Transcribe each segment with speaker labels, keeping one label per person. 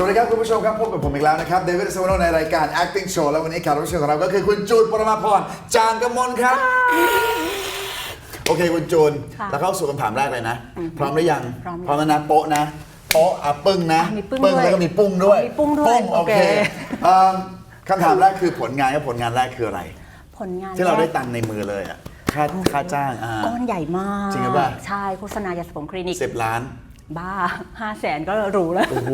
Speaker 1: สวัสดีครับคุณผู้ชมครับพบกับผมอีกแล้วนะครับเดวิดสวโนในรายการ acting show แล้ววันนี้แขกรับเชิญของเราก็คือคุณจูนปรมาพรจางกมลครับ โอเคคุณจูน
Speaker 2: ค่ะ
Speaker 1: แล้วเข้าสู่คำถามแรกเลยนะ พร้อมหรือยัง
Speaker 2: พร้อมแล้ว
Speaker 1: แล้วนะโป๊ะนะโป๊ะอะปึ้งนะ
Speaker 2: มีปึ้ง
Speaker 1: ปึ้ง
Speaker 2: ด้วย
Speaker 1: แล้วก็มีปุ้งด้วย
Speaker 2: มีปุ้งด้วย
Speaker 1: โอ
Speaker 2: โอ
Speaker 1: เค
Speaker 2: เค
Speaker 1: เอิ่มคำถามแรกคือผลงานกับผลงานแรกคืออะไร
Speaker 2: ผลงาน
Speaker 1: ที่เราได้
Speaker 2: แก
Speaker 1: ตังค์ในมือเลยอะค่าค่าจ้างอ่า
Speaker 2: ก้อนใหญ่มาก
Speaker 1: จริงหรือเปล่า
Speaker 2: ใช่โฆษณายาสระผมคลินิก
Speaker 1: สิบล้าน
Speaker 2: บ้าห้าแสนก็หรูแล้ว
Speaker 1: โอ้โห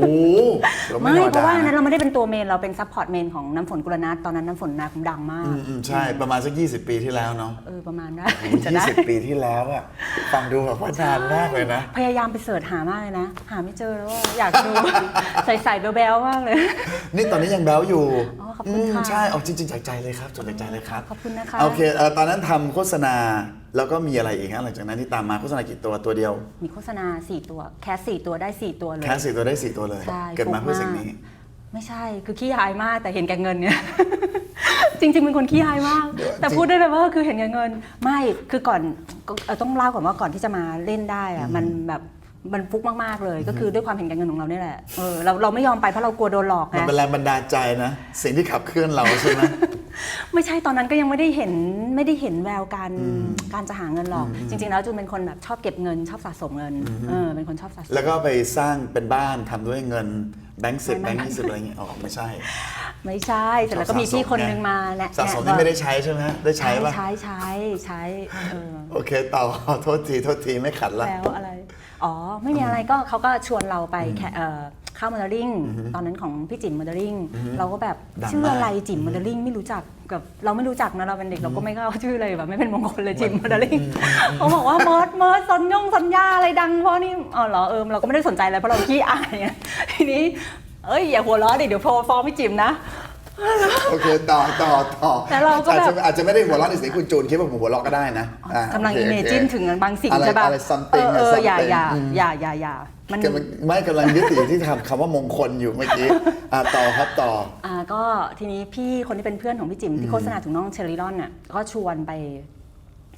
Speaker 1: เรา
Speaker 2: ไม่
Speaker 1: ธม
Speaker 2: เพราะว่าอันนั้น
Speaker 1: น
Speaker 2: เราไม่ได้เป็นตัวเมนเราเป็นซัพพอร์ตเมนของน้ำฝนกุลนัทตอนนั้นน้ำฝนนาคงดังมาก
Speaker 1: อืมอืมใช่ประมาณสัก 20 ปีที่แล้วเนาะ
Speaker 2: เออประมาณได้จะได้
Speaker 1: 20 ปีที่แล้วอะฟังดูแบบว่านานมากเลยนะ
Speaker 2: พยายามไปเสิร์ชหามากเลยนะ หาไม่เจอแล้วว่าอยากดู ใส่ใส่ๆแบลๆมากเลย
Speaker 1: นี่ตอนนี้ยังแบ๊วอยู่
Speaker 2: อ๋อข อบคุณค่ะ
Speaker 1: มใช่เอาจริงๆจากใจเลยครับจากใจเลยครับ
Speaker 2: ขอบคุณนะคะ
Speaker 1: โอเคเอ่อตอนนั้นทำโฆษณาแล้วก็มีอะไรอีกฮะหลังจากนั้นที่ตามมาโฆษณากี่ตัวตัวเดียว
Speaker 2: มีโฆษณา 4 ตัว แคส4ตัวได้ 4 ตัวเลย
Speaker 1: แค่สี่ตัวได้สี่ตัวเลย
Speaker 2: ใช่
Speaker 1: เกิดมาเพื่อ
Speaker 2: ฟุก
Speaker 1: สิ่งนี้
Speaker 2: ไม่ใช่คือขี้อายมากแต่เห็นแก่เงินเนี่ย จริงๆเป็นคนขี้อายมาก แต่พูดได้เลยว่าคือเห็นแก่เงิน ไม่คือก่อนก็เอ่อต้องเล่าก่อนว่าก่อนที่จะมาเล่นได้อะมันแบบ มันฟุกมากๆเลย ก็คือด้วยความเห็นแก่เงินของเราเนี่ยแหละเออเราเราไม่ยอมไปเพราะเรากลัวโดนหลอก
Speaker 1: มัน
Speaker 2: นะ
Speaker 1: เป็นแรงบันดาลใจนะสิ่งที่ขับเคลื่อนเราใช่ไหม
Speaker 2: ไม่ใช่ตอนนั้นก็ยังไม่ได้เห็นไม่ได้เห็นแววการการจะหาเงินหรอก จริง ๆ แล้วจูนเป็นคนแบบชอบเก็บเงิน ชอบสะสมเงินเออเป็นคนชอบสะสม
Speaker 1: แล้วก็ไปสร้างเป็นบ้านทำด้วยเงินแบงค์สิบ
Speaker 2: ไม่
Speaker 1: แบง
Speaker 2: ไม่
Speaker 1: ค์ยี่สิบอะไรอย่างเงี้ยอ๋อไม่ใช่
Speaker 2: ไม่ใช่เสร็จแล้วก็มีพี่คนนึงมาแนะ
Speaker 1: สะสม
Speaker 2: แนะ
Speaker 1: นี่ไม่ได้ใช้ใช่ไหมได้ใช้
Speaker 2: ใช้
Speaker 1: ปะ
Speaker 2: ใช้ใช้ใช้เออ
Speaker 1: โอเคต่อโทษที โทษทีไม่ขัดละ
Speaker 2: แล้วอะไร อ๋อ ไม่มีอะไรก็เขาก็ชวนเราไปแค่เอ่อเข้ามาเดลิงตอนนั้นของพี่จิ๋มมาเดลิงเราก็แบบ
Speaker 1: ดังมาก
Speaker 2: ชื่ออะไรจิ๋มมาเดลิงไม่รู้จักกับเราไม่รู้จักนะเราเป็นเด็กเราก็ไม่เข้าชื่อเลยแบบไม่เป็นมงคลเลยจิ๋มมาเดลิงเขาบอกว่าเมิร์ดเมิร์ดสัญญงสัญญาอะไรดังเพราะนี่อ๋อเหรอเออเราก็ไม่ได้สนใจอะไรเพราะเราขี้อายไงทีนี้เอ้ยอย่าหัวเราะดิเดี๋ยวโฟฟ้องพี่จิ๋มนะ
Speaker 1: โอเคต่อต่อต่อ
Speaker 2: แต่เราก็แบบ
Speaker 1: อจจะอาจจะไม่ได้หัวเราะในสิ่งที่คุณจูนคิดว่าผมหัวเราะก็ได้นะอ่ากำ
Speaker 2: ลัง
Speaker 1: โอ
Speaker 2: อิ
Speaker 1: เค
Speaker 2: เม
Speaker 1: โอเค
Speaker 2: จินถึงบางสิ่ง
Speaker 1: อะไร
Speaker 2: ใช่ป่ะ
Speaker 1: อะไร something
Speaker 2: เออเออ
Speaker 1: something
Speaker 2: อย่าอย่า
Speaker 1: อืม
Speaker 2: อย่าอย่าอย่ามัน
Speaker 1: กำลังไม่กำลังยึดติดที่ทำคำว่ามงคลอยู่เมื่อกี้อ่าต่อครับต่อ
Speaker 2: อ่าก็ทีนี้พี่คนที่เป็นเพื่อนของพี่จิ๋มที่โฆษณาถึงน้องเชอริรอนน่ะก็ชวนไป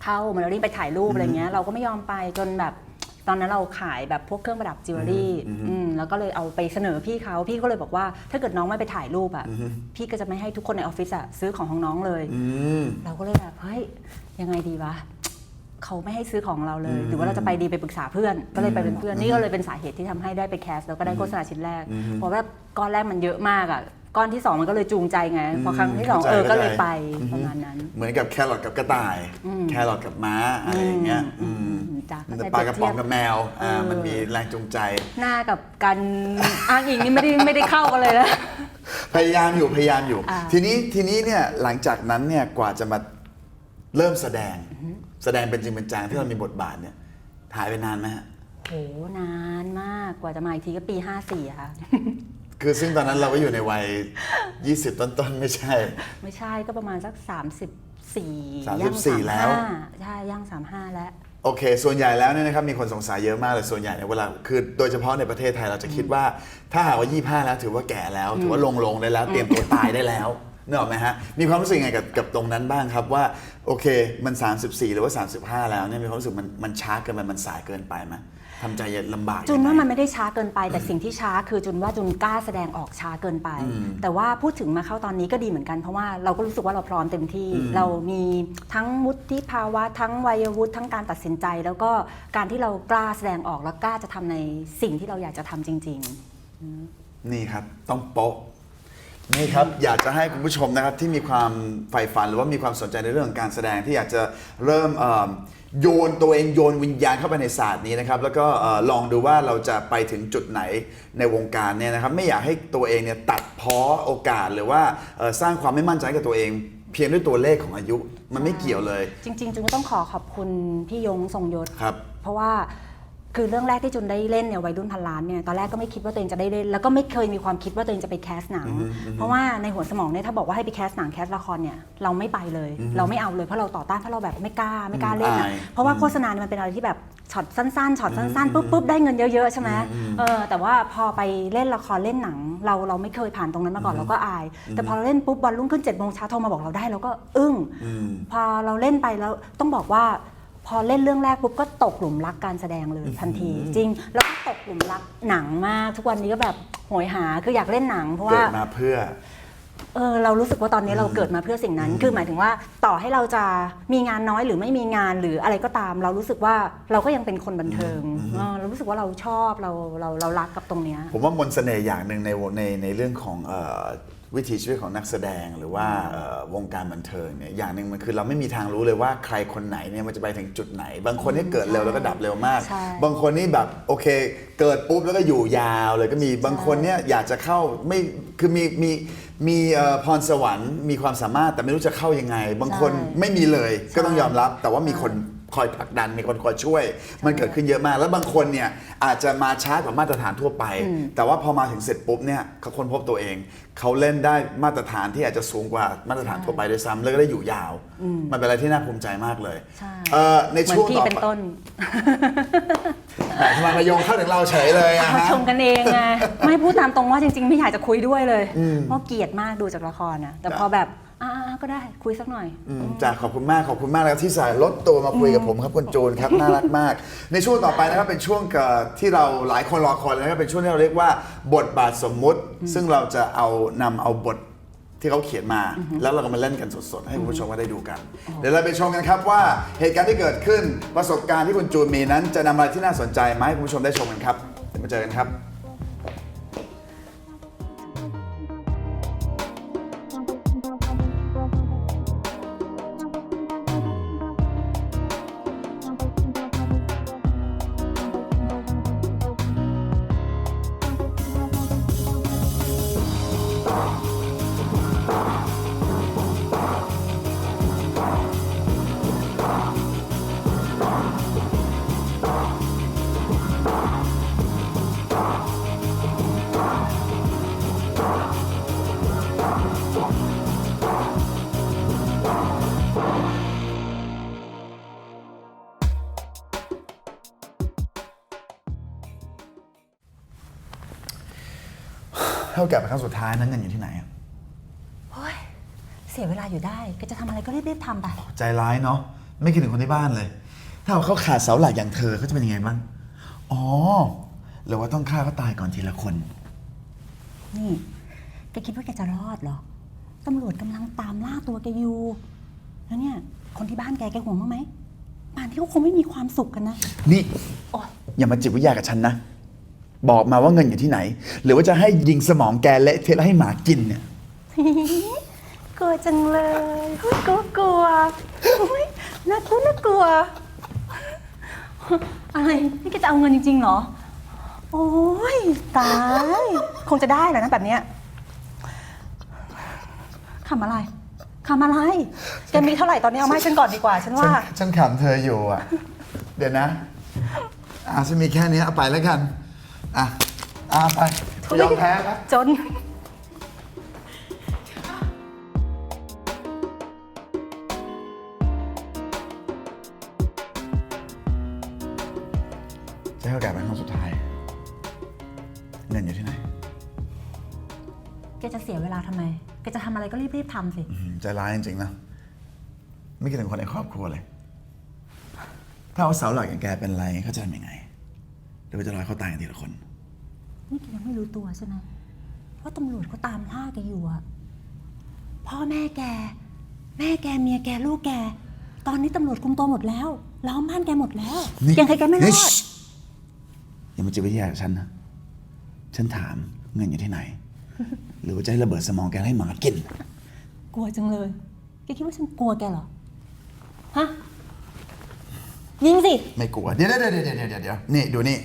Speaker 2: เข้ามาเดลิงไปถ่ายรูปอะไรเงี้ยเราก็ไม่ยอมไปจนแบบ ตอนนั้นเราขายแบบพวกเครื่องประดับจิวเวลรี่อืมแล้วก็เลยเอาไปเสนอพี่เขาพี่ก็เลยบอกว่า ถ้าเกิดน้องไม่ไปถ่ายรูปอะพี่ก็จะไม่ให้ทุกคนในออฟฟิศอะซื้อของของน้องเลย
Speaker 1: อืม
Speaker 2: เราก็เลยแบบเฮ้ยยังไงดีวะเขาไม่ให้ซื้อของเราเลยหรือว่าเราจะไปดีไปปรึกษาเพื่อน ก็เลยไปเป็นเพื่อนนี่ก็เลยเป็นสาเหตุที่ทำให้ได้ไปแคสแล้วก็ได้โฆษณาชิ้นแรกเพราะว่าก้อนแรกมันเยอะมากอะ ก้อนที่สองมันก็เลยจูงใจไงพอครั้งที่สอง
Speaker 1: เข้าใจ
Speaker 2: เออก็เลย
Speaker 1: เข้าใจ
Speaker 2: ไปประมาณนั้น
Speaker 1: เหมือนกับแครอทกับกระต่าย แครอทกับม้าอะไรอย่างเงี้ย
Speaker 2: อืม
Speaker 1: อืม
Speaker 2: อืมจ้ะเข้าใจ
Speaker 1: ปลากระป๋อง
Speaker 2: เปรียบเทียบ
Speaker 1: กับแมวอ่า
Speaker 2: เออ
Speaker 1: มันมีแรงจูงใจ
Speaker 2: หน้ากับการอ้างอิงนี่ไม่ได้ไม่ได้เข้ากันเลยนะ
Speaker 1: พยายามอยู่พยายามอยู่
Speaker 2: อ่า
Speaker 1: ทีนี้ทีนี้เนี่ยหลังจากนั้นเนี่ยกว่าจะมาเริ่มแสดงแสดงเป็นจริงเป็นจังที่เรามีบทบาทเนี่ยหายไปนานไหมฮะ
Speaker 2: โหนานมากกว่าจะมาอีกทีก็ปี 54อะค่ะ
Speaker 1: คือซึ่งตอนนั้นเราก็อยู่ในวัย 20 ต้นๆ ไม่ใช่
Speaker 2: ไม่ใช่ก็ประมาณสัก 34
Speaker 1: 34
Speaker 2: ย่าง
Speaker 1: แล้ว
Speaker 2: 35ใช่ย่าง 35 แล้ว
Speaker 1: โอเค ส่วนใหญ่แล้วเนี่ยนะครับมีคนสงสัยเยอะมากเลยส่วนใหญ่เนี่ยเวลาคือโดยเฉพาะในประเทศไทยเราจะคิดว่า ถ้าหากว่า 25 แล้วถือว่าแก่แล้วถือว่าลงลงได้แล้ว เตรียมตัวตายได้แล้วนึกออกไหมฮะ มีความรู้สึกยังไงกับกับตรงนั้นบ้างครับว่า โอเคมัน 34 หรือว่า 35 แล้วเนี่ยมีความรู้สึกมันมันช้าเกินไปมันสายเกินไปไหม ทำใจลำบาก
Speaker 2: จุน
Speaker 1: ยังไง
Speaker 2: ว่ามันไม่ได้ช้าเกินไป แต่สิ่งที่ช้าคือจุนว่าจุนกล้าแสดงออกช้าเกินไป แต่ว่าพูดถึงมาเข้าตอนนี้ก็ดีเหมือนกันเพราะว่าเราก็รู้สึกว่าเราพร้อมเต็มที่ เรามีทั้งวุฒิภาวะ ทั้งวัยวุฒิทั้งการตัดสินใจ แล้วก็การที่เรากล้าแสดงออกและกล้าจะทำในสิ่งที่เราอยากจะทำจริง
Speaker 1: นี่ครับต้องโป๊ะ นี่ครับอยากจะให้คุณผู้ชมนะครับที่มีความใฝ่ฝันหรือว่ามีความสนใจในเรื่องของการแสดงที่อยากจะเริ่มเอ่อโยนตัวเองโยนวิญญาณเข้าไปในศาสตร์นี้นะครับแล้วก็เอ่อลองดูว่าเราจะไปถึงจุดไหนในวงการเนี่ยนะครับไม่อยากให้ตัวเองเนี่ยตัดพ้อโอกาสหรือว่าเอ่อสร้างความไม่มั่นใจให้กับตัวเอง เพียงด้วยตัวเลขของอายุมันไม่เกี่ยวเลย
Speaker 2: ๆจริงๆจุนก็ต้องขอขอบคุณพี่ยงทรงยศ
Speaker 1: ครับ
Speaker 2: เพราะว่า คือเรื่องแรกที่จุนได้เล่นเนี่ยวัยรุ่นพันล้านเนี่ยตอนแรกก็ไม่คิดว่าตัวเองจะได้เล่นแล้วก็ไม่เคยมีความคิดว่าตัวเองจะไปแคสหนัง เพราะว่าในหัวสมองเนี่ยถ้าบอกว่าให้ไปแคสหนังแคสละครเนี่ยเราไม่ไปเลย เราไม่เอาเลยเพราะเราต่อต้านเพราะเราแบบไม่กล้าไม่กล้าเล่นอะ
Speaker 1: อาย
Speaker 2: เพราะว่าโฆษณาเนี่ยมันเป็นอะไรที่แบบช็อตสั้นๆช็อตสั้นๆปุ๊บปุ๊บได้เงินเยอะๆใช่ไหมเออแต่ว่าพอไปเล่นละครเล่นหนัง เราเราไม่เคยผ่านตรงนั้นมาก่อนเราก็อาย แต่พอเราเล่นปุ๊บวันรุ่งขึ้น7จ็ดโมงเช้าโทรมาบอกเราได้เราก็อึ้งพอเราเล่นไปแล้วต้องบอกว่า พอเล่นเรื่องแรกปุ๊บก็ตกหลุมรักการแสดงเลยทันที จริง แล้วก็ตกหลุมรักหนังมาก ทุกวันนี้ก็แบบโหยหาคืออยากเล่นหนังเพราะ
Speaker 1: เกิ
Speaker 2: ว่า
Speaker 1: ดมาเพื่อ
Speaker 2: เออเรารู้สึกว่าตอนนี้เราเกิดมาเพื่อสิ่งนั้น คือหมายถึงว่าต่อให้เราจะมีงานน้อยหรือไม่มีงานหรืออะไรก็ตาม เรารู้สึกว่าเราก็ยังเป็นคนบันเทิงเออเรารู้สึกว่าเราชอบเราเราเรารักกับตรงเนี้ย
Speaker 1: ผมว่ามนต์เสน่ห์อย่างหนึ่งในวในในเรื่องของเออ วิถีชีวิตของนักแสดงหรือว่าเอ่อวงการบันเทิงเนี่ยอย่างหนึ่งมันคือเราไม่มีทางรู้เลยว่าใครคนไหนเนี่ยมันจะไปถึงจุดไหน บางคนนี่เกิดเร็วแล้วก็ดับเร็วมาก
Speaker 2: ใช่
Speaker 1: บางคนนี่แบบโอเค เกิดปุ๊บแล้วก็อยู่ยาวเลยก็มีบางคนเนี่ยอยากจะเข้าไม่คือมีมีมีเอ่อพรสวรรค์มีความสามารถแต่ไม่รู้จะเข้ายังไง บางคน
Speaker 2: ใช่
Speaker 1: ไม่มีเลยก็ต้อง
Speaker 2: ใช่
Speaker 1: ยอมรับ แต่ว่ามีคน คอยผลักดันมีคนคอยช่วย มันเกิดขึ้นเยอะมาก แล้วบางคนเนี่ยอาจจะมาช้ากว่ามาตรฐานทั่วไป แต่ว่าพอมาถึงเสร็จปุ๊บเนี่ยเขาค้นพบตัวเอง เขาเล่นได้มาตรฐานที่อาจจะสูงกว่ามาตรฐานทั่วไปด้วยซ้ำแล้วก็ได้อยู่ยาว มันเป็นอะไรที่น่าภูมิใจมากเลย
Speaker 2: ใช่
Speaker 1: เอ่อใน
Speaker 2: เหมือ
Speaker 1: ช่วง
Speaker 2: นพี่
Speaker 1: ต่อ
Speaker 2: เป็น
Speaker 1: ไป
Speaker 2: ต้น
Speaker 1: แต่ทำไมมาโยงเข้าถึงเราเฉยเลยอะ
Speaker 2: เขา
Speaker 1: ฮะ
Speaker 2: ชมกันเองไงไม่พูดตามตรงว่าจริง ๆ ไม่อยากจะคุยด้วยเลยเพราะเกลียดมากดูจากละครนะแต่พอแบบ อ่าๆก็ได้คุยสักหน่อย
Speaker 1: อืมจ้าขอบคุณมากขอบคุณมากนะครับที่สายลดตัวมาคุยกับผมครับคุณจูนครับ น่ารักมาก ในช่วงต่อไปนะครับเป็นช่วงเอ่อที่เราหลายคนรอคอยเลยนะครับเป็นช่วงที่เราเรียกว่าบทบาทสมมุติ ซึ่งเราจะเอานำเอาบทที่เขาเขียนมา แล้วเราก็มาเล่นกันสดๆ ให้คุณผู้ชมก็ได้ดูกัน เดี๋ยวเราไปชมกันครับว่าเหตุการณ์ที่เกิดขึ้นประสบการณ์ที่คุณจูนมีนั้นจะนำอะไรที่น่าสนใจมาให้คุณผู้ชมได้ชมกันครับเดี๋ยวมาเจอกันครับ เท่ากับเป็นครั้งสุดท้ายนั้นเงินอยู่ที่ไหนอะ
Speaker 2: โอ้ยเสียเวลาอยู่ได้ก็จะทำอะไรก็รีบๆทำไป
Speaker 1: ใจร้ายเนาะไม่คิดถึงคนที่บ้านเลย ถ้าเขาขาดเสาหลักอย่างเธอเขาจะเป็นยังไงบ้างอ๋อหรือว่าต้องฆ่าเขาตายก่อนทีละคน
Speaker 2: นี่แกคิดว่าแกจะรอดเหรอ ตำรวจกำลังตามล่าตัวแกอยู่ แล้วเนี่ย คนที่บ้านแกแกห่วงบ้างไหมป่านที่เขาคงไม่มีความสุขกันนะ
Speaker 1: นี่
Speaker 2: โอ๊ย
Speaker 1: อย่ามาจิตวิทยากับฉันนะ บอกมาว่าเงินอยู่ที่ไหน หรือว่าจะให้ยิงสมองแกเละเทะแล้วให้หมากินเนี่ย
Speaker 2: กลัวจังเลยเฮ้ยกลัวกลัวเฮ้ยน่ากลัวน่ากลัว อะไร นี่แกจะเอาเงินจริงๆเหรอ โอ้ยตาย คงจะได้แหละนะแบบเนี้ยคำอะไรคำอะไร แกมีเท่าไหร่ตอนนี้เอามาให้ฉันก่อนดีกว่า ฉันว่า
Speaker 1: ฉันฉันขำเธออยู่อะ เดี๋ยวนะอะฉันมีแค่นี้เอาไปแล้วกัน อะอะไปยอมแพ้ครับ
Speaker 2: จน
Speaker 1: จะให้โอกาสเป็นครั้งสุดท้าย เงินอยู่ที่ไหน
Speaker 2: แกจะเสียเวลาทำไม แกจะทำอะไรก็รีบๆทำสิ
Speaker 1: อืมใจร้ายจริงๆนะ ไม่คิดถึงคนในครอบครัวเลย ถ้าเอาเสาหลักอย่างแกเป็นไรเขาจะทำยังไงหรือว่าจะรอให้เขาตายกันทีละคน
Speaker 2: นี่แกยังไม่รู้ตัวใช่ไหมว่าตำรวจเขาตามล่าแกอยู่อะพ่อแม่แก แม่แกเมียแกลูกแก ตอนนี้ตำรวจคุมตัวหมดแล้วล้อมบ้านแกหมดแล้ว
Speaker 1: นี่
Speaker 2: ยังไงแกไม่ร
Speaker 1: นี่
Speaker 2: อด
Speaker 1: ชิอย่ามาจิตวิทยากับฉันนะ ฉันถามเงินอยู่ที่ไหน หรือว่าจะให้ระเบิดสมองแกให้หมากิน
Speaker 2: กลัวจังเลยแกคิดว่าฉันกลัวแกเหรอ ฮะ ยิงสิ
Speaker 1: ไม่กลัว เดี๋ยวเดี๋ยวเดี๋ยวเดี๋ยวเดี๋ยวเดี๋ยวนี่ดูนี่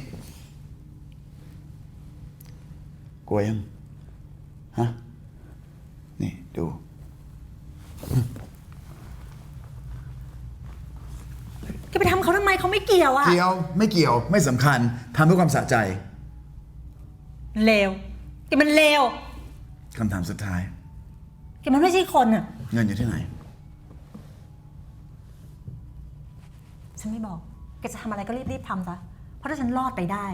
Speaker 1: กลัวยังฮะนี่ดู
Speaker 2: แกไปทำเขาทำไมเขาไม่เกี่ยวอะ
Speaker 1: เกี่ยวไม่เกี่ยวไม่สำคัญทำเพื่อความสะใจ
Speaker 2: เลวแกมันเลว
Speaker 1: คำถามสุดท้าย
Speaker 2: แกมันไม่ใช่คนอะ
Speaker 1: เงินอยู่ที่ไหน
Speaker 2: ฉันไม่บอก แกจะทำอะไรก็รีบๆทำซะเพราะถ้าฉันรอดไปได้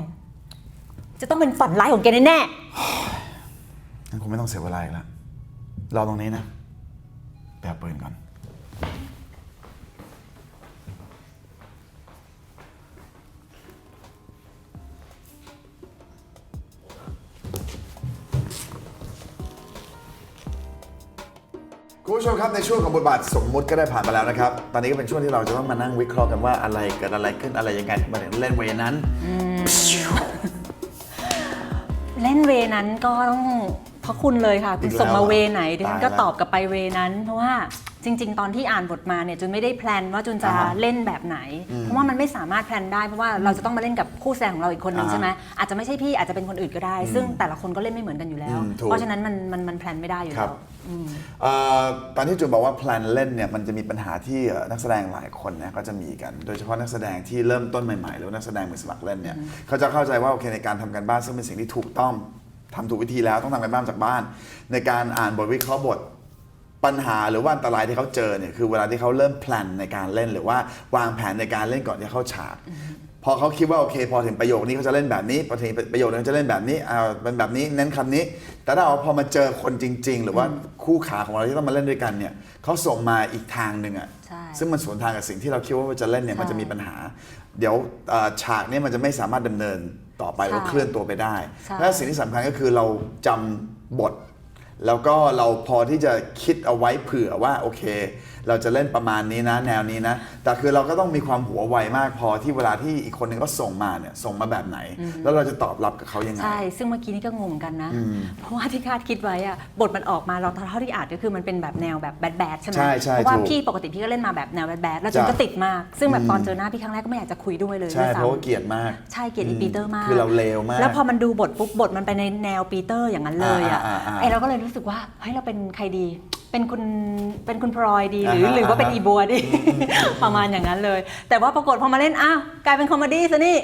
Speaker 2: จะต้องเป็นฝันร้ายของแกแน่
Speaker 1: งั้นคงไม่ต้องเสียเวลาอีกละรอตรงนี้นะไปเอาปืนก่อน คุณผู้ชมครับในช่วงของบทบาทสมมุติก็ได้ผ่านไปแล้วนะครับ ตอนนี้ก็เป็นช่วงที่เราจะต้องมานั่งวิเคราะห์กันว่าอะไรเกิดอะไรขึ้นอะไรยังไงมาถึงเล่นเวย์นั้น
Speaker 2: นเวนั้นก็ต้องเพราะคุณเลยค่ะ คุณ
Speaker 1: อีกแล้ว
Speaker 2: ส่งมาเวไหนดิฉันก็
Speaker 1: ตายแล้ว
Speaker 2: ตอบกลับไปเวนั้นเพราะว่า จริง ๆ ตอนที่อ่านบทมาเนี่ยจุนไม่ได้แพลนว่าจุนจะ
Speaker 1: อ่าฮะ
Speaker 2: เล่นแบบไหนเพราะว่ามันไม่สามารถแพลนได้เพราะว่าเราจะต้องมาเล่นกับคู่แสดงของเราอีกคนนึง
Speaker 1: อ่าฮะ
Speaker 2: ใช่ไหมอาจจะไม่ใช่พี่อาจจะเป็นคนอื่นก็ได้ ซึ่งแต่ละคนก็เล่นไม่เหมือนกันอยู่แล้ว
Speaker 1: อืมถูก
Speaker 2: เพราะฉะนั้นมันมันมันแพลนไม่ได้อยู่
Speaker 1: ครั
Speaker 2: แล้
Speaker 1: บ
Speaker 2: วอืม
Speaker 1: เอ่อตอนที่จูนบอกว่าแพลนเล่นเนี่ยมันจะมีปัญหาที่เอ่อนักแสดงหลายคนเนี่ยก็จะมีกัน โดยเฉพาะนักแสดงที่เริ่มต้นใหม่ๆ หรือว่านักแสดงมือสมัครเล่นเนี่ยเขาจะเข้าใจว่าโอเคในการทำการบ้านซึ่งเป็นสิ่งที่ถูกต้องทำถูกวิธีแล้วต้องทำการบ้านจากบ้าน ในการอ่านบทวิเคราะห์บท ปัญหาหรือว่าอันตรายที่เขาเจอเนี่ยคือเวลาที่เขาเริ่มแพลนในการเล่นหรือว่าวางแผนในการเล่นก่อนที่เข้าฉาก พอเขาคิดว่าโอเค พอถึงประโยคนี้เขาจะเล่นแบบนี้พอถึงประโยคนี้เขาจะเล่นแบบนี้อ่าเป็นแบบนี้เน้นคำนี้ แต่ถ้าเอาพอมาเจอคนจริง ๆ หรือว่าคู่ขาของเราที่ต้องมาเล่นด้วยกันเนี่ยเขาส่งมาอีกทางหนึ่งอะ
Speaker 2: ใช่
Speaker 1: ซึ่งมันสวนทางกับสิ่งที่เราคิดว่าจะเล่นเนี่ย
Speaker 2: ใช่
Speaker 1: มันจะมีปัญหา เดี๋ยวเอ่อฉากเนี่ยมันจะไม่สามารถดำเนินต่อไป
Speaker 2: ใช่
Speaker 1: หรือเคลื่อนตัวไปได้
Speaker 2: ใช่
Speaker 1: และสิ่งที่สำคัญก็คือเราจำบท แล้วก็เราพอที่จะคิดเอาไว้เผื่อว่าโอเค เราจะเล่นประมาณนี้นะ แนวนี้นะ แต่คือเราก็ต้องมีความหัวไวมากพอที่เวลาที่อีกคนหนึงก็ส่งมาเนี่ยส่งมาแบบไหน แล้วเราจะตอบรับกับเขายังไง
Speaker 2: ใช่ ซึ่งเมื่อกี้นี่ก็งงกันนะ เพราะว่าที่คาดคิดไว้อะบทมันออกมาเราเท่าที่อ่านก็คือมันเป็นแบบแนวแบบแบดแบดใช่ไหม
Speaker 1: ใช่ใช่
Speaker 2: เพราะว่า
Speaker 1: ถูก
Speaker 2: พี่ปกติพี่ก็เล่นมาแบบแนวแบดแบดแล้วจน
Speaker 1: จ้ะ
Speaker 2: ก็ติดมาก ซึ่งแบบตอนเจอหน้าพี่ครั้งแรกก็ไม่อยากจะคุยด้วยเลย
Speaker 1: ใช่
Speaker 2: ด้วย
Speaker 1: เพราะว่า
Speaker 2: ซ้ำ
Speaker 1: เกลียดมาก
Speaker 2: ใช่เกลียดอีปีเตอร์มาก
Speaker 1: คือเราเลวมาก
Speaker 2: แล้วพอมันดูบทปุ๊บบทมันไปในแนวปีเตอร์อย่างนั้นเลยอะ
Speaker 1: อ่าอ่าอ่า
Speaker 2: ไอเราก็เลยรู้สึกว่าเฮ้ยเราเป็นใครดี เป็นคุณเป็นคุณพลอยดีหรือ
Speaker 1: อ่าฮะ
Speaker 2: หรือว่าเป็น
Speaker 1: อ่าฮะ
Speaker 2: อีบัวดี ประมาณอย่างนั้นเลย แต่ว่าปรากฏพอมาเล่นอ้าวกลายเป็นคอมเมดี้ซะนี่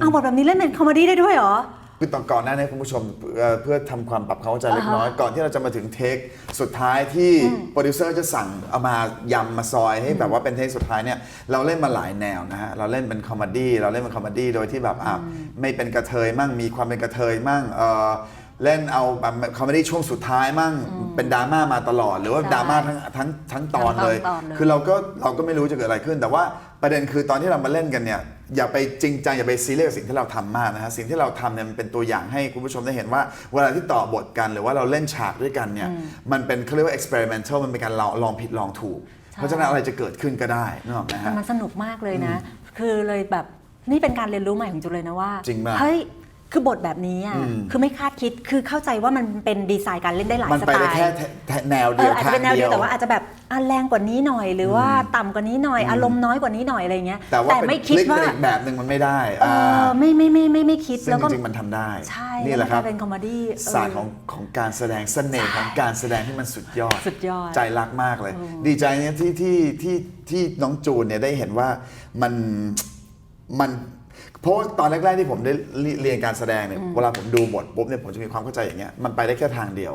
Speaker 2: อ้าวบทแบบนี้เล่นเป็นคอมเมดี้ได้ด้วยเหรอ
Speaker 1: คือตอนก่อนหน้านี้คุณผู้ชมเอ่อเพื่อทำความปรับความเข้าใจเล็กน้อย ก่อนที่เราจะมาถึงเทคสุดท้ายที่โปรดิวเซอร์จะสั่งเอามายำมาซอยให้แบบว่าเป็นเทคสุดท้ายเนี่ยเราเล่นมาหลายแนวนะฮะเราเล่นเป็นคอมเมดี้เราเล่นเป็นคอมเมดี้โดยที่แบบอะไม่เป็นกระเทยมั่งมีความเป็นกระเทยมั่งเอ่อ เล่นเอาแบบคอมเมดี้ช่วงสุดท้ายมั่งเป็นดราม่ามาตลอด หรือว่า
Speaker 2: ใช่
Speaker 1: ดราม่าทั้งทั้งทั้งตอน
Speaker 2: ทั้ง
Speaker 1: เลย
Speaker 2: ตอนเลย
Speaker 1: คือเราก็เราก็ไม่รู้จะเกิดอะไรขึ้น แต่ว่าประเด็นคือตอนที่เรามาเล่นกันเนี่ยอย่าไปจริงจังอย่าไปซีเรียสกับสิ่งที่เราทำมากนะฮะสิ่งที่เราทำเนี่ยมันเป็นตัวอย่างให้คุณผู้ชมได้เห็นว่า เวลาที่ต่อบทกันหรือว่าเราเล่นฉากด้วยกันเนี่ยมันเป็นเขาเรียกว่า experimental มันเป็นการลองลองผิดลองถูก เพราะฉะนั้นอะไรจะเกิดขึ้นก็ได้นึกออกไหม
Speaker 2: แต่
Speaker 1: ฮะ
Speaker 2: มันสนุกมากเลยนะ คือเลยแบบนี่เป็นการเรียนรู้ใหม่ของจุนเลยนะว่า
Speaker 1: จริงป่ะ
Speaker 2: เฮ้ย คือบทแบบนี้อะคือไม่คาดคิด คือเข้าใจว่ามันเป็นดีไซน์การเล่นได้หลาย
Speaker 1: มัน
Speaker 2: ส
Speaker 1: ไป
Speaker 2: ไต
Speaker 1: ได้
Speaker 2: ล์
Speaker 1: แค่แค่แนว
Speaker 2: เอ
Speaker 1: เดียว
Speaker 2: ออาจจะเป็นแนวเดียว
Speaker 1: ทง
Speaker 2: แต่ว่าอาจจะแบบอะแรงกว่านี้หน่อย หรือว่าต่ำกว่านี้หน่อย อารมณ์น้อยกว่านี้หน่อยอะไรเงี้ย
Speaker 1: แต่ว่า
Speaker 2: ไม่คิด
Speaker 1: เป็น
Speaker 2: ว่า
Speaker 1: อีกแบบหนึ่งมันไม่ได้
Speaker 2: เออไม่ไม่ไม่ไม่ไม่คิด
Speaker 1: ซึ่ง
Speaker 2: แล้วก็
Speaker 1: จริงๆมันทำได้
Speaker 2: ใช่
Speaker 1: นี่แหละครับ
Speaker 2: วมันกายเป็นคอมเมดี้เออ
Speaker 1: ศาสตร์ของของการแสดงเสน่ห์ของการแสดงที่มันสุดยอด
Speaker 2: สุดยอด
Speaker 1: ใจรักมากเลย ดีใจเนี่ยที่ที่ที่ที่น้องจูนเนี่ยได้เห็นว่ามันมัน เพราะว่าตอนแรกๆที่ผมได้เรียนการแสดงเนี่ยเวลาผมดูบทปุ๊บเนี่ยผมจะมีความเข้าใจอย่างเงี้ยมันไปได้แค่ทางเดียว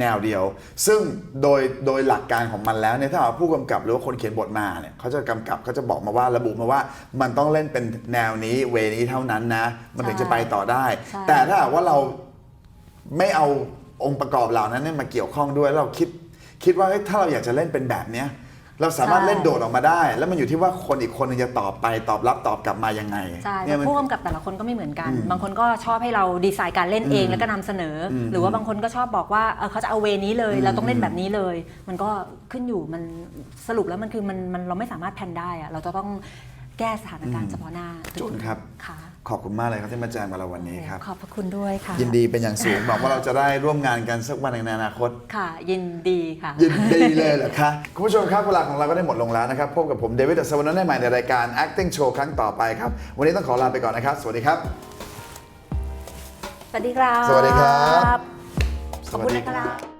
Speaker 1: แนวเดียว ซึ่งโดยโดยหลักการของมันแล้วเนี่ยถ้าเอาผู้กำกับหรือว่าคนเขียนบทมาเนี่ยเขาจะกำกับเขาจะบอกมาว่าระบุมาว่า มันต้องเล่นเป็นแนวนี้เวนี้เท่านั้นนะ มันถึงจะไปต่อได้
Speaker 2: ใช่
Speaker 1: แต่ถ้าหากว่าเราไม่เอาองค์ประกอบเหล่านั้นเนี่ยมาเกี่ยวข้องด้วยแล้วเราคิดคิดว่าเฮ้ยถ้าเราอยากจะเล่นเป็นแบบเนี้ย เราสามารถ
Speaker 2: ใช่
Speaker 1: เล่นโดดออกมาได้ แล้วมันอยู่ที่ว่าคนอีกคนหนึงจะตอบไปตอบรับตอบกลับมายังไง
Speaker 2: ใช่
Speaker 1: เนี่
Speaker 2: แต่
Speaker 1: ยมัน
Speaker 2: ผู้กำกับแต่ละคนก็ไม่เหมือนกัน บางคนก็ชอบให้เราดีไซน์การเล่นเองแล้วก็นำเสนออหรือว่าบางคนก็ชอบบอกว่าเออเขาจะเอาเวนี้เลย เราต้องเล่นแบบนี้เลย มันก็ขึ้นอยู่มันสรุปแล้วมันคือมันมันเราไม่สามารถแพลนได้อะเราจะต้องแก้สถานการณ์เฉพาะหน้า
Speaker 1: จูนครับ
Speaker 2: ค่ะ
Speaker 1: ขอบคุณมากเลยครับที่มาแจมกับเราวันนี้ครับ
Speaker 2: ขอบพระคุณด้วยค่ะ
Speaker 1: ยินดีเป็นอย่างสูงหวังว่าเราจะได้ร่วมงานกันสักวันหนึ่งในอนาคต
Speaker 2: ค่ะ ยินดีค่ะ
Speaker 1: ยินดีเลยเหรอคะคุณผู้ชมครับเวลาของเราก็ได้หมดลงแล้วนะครับพบกับผมเดวิดอัศวนันท์ได้ใหม่ในรายการ acting show ครั้งต่อไปครับ วันนี้ต้องขอลาไปก่อนนะครับ สวัสดีครับ
Speaker 2: สวัสดีครับ
Speaker 1: สวัสดีครับ
Speaker 2: ขอบคุณนะครับ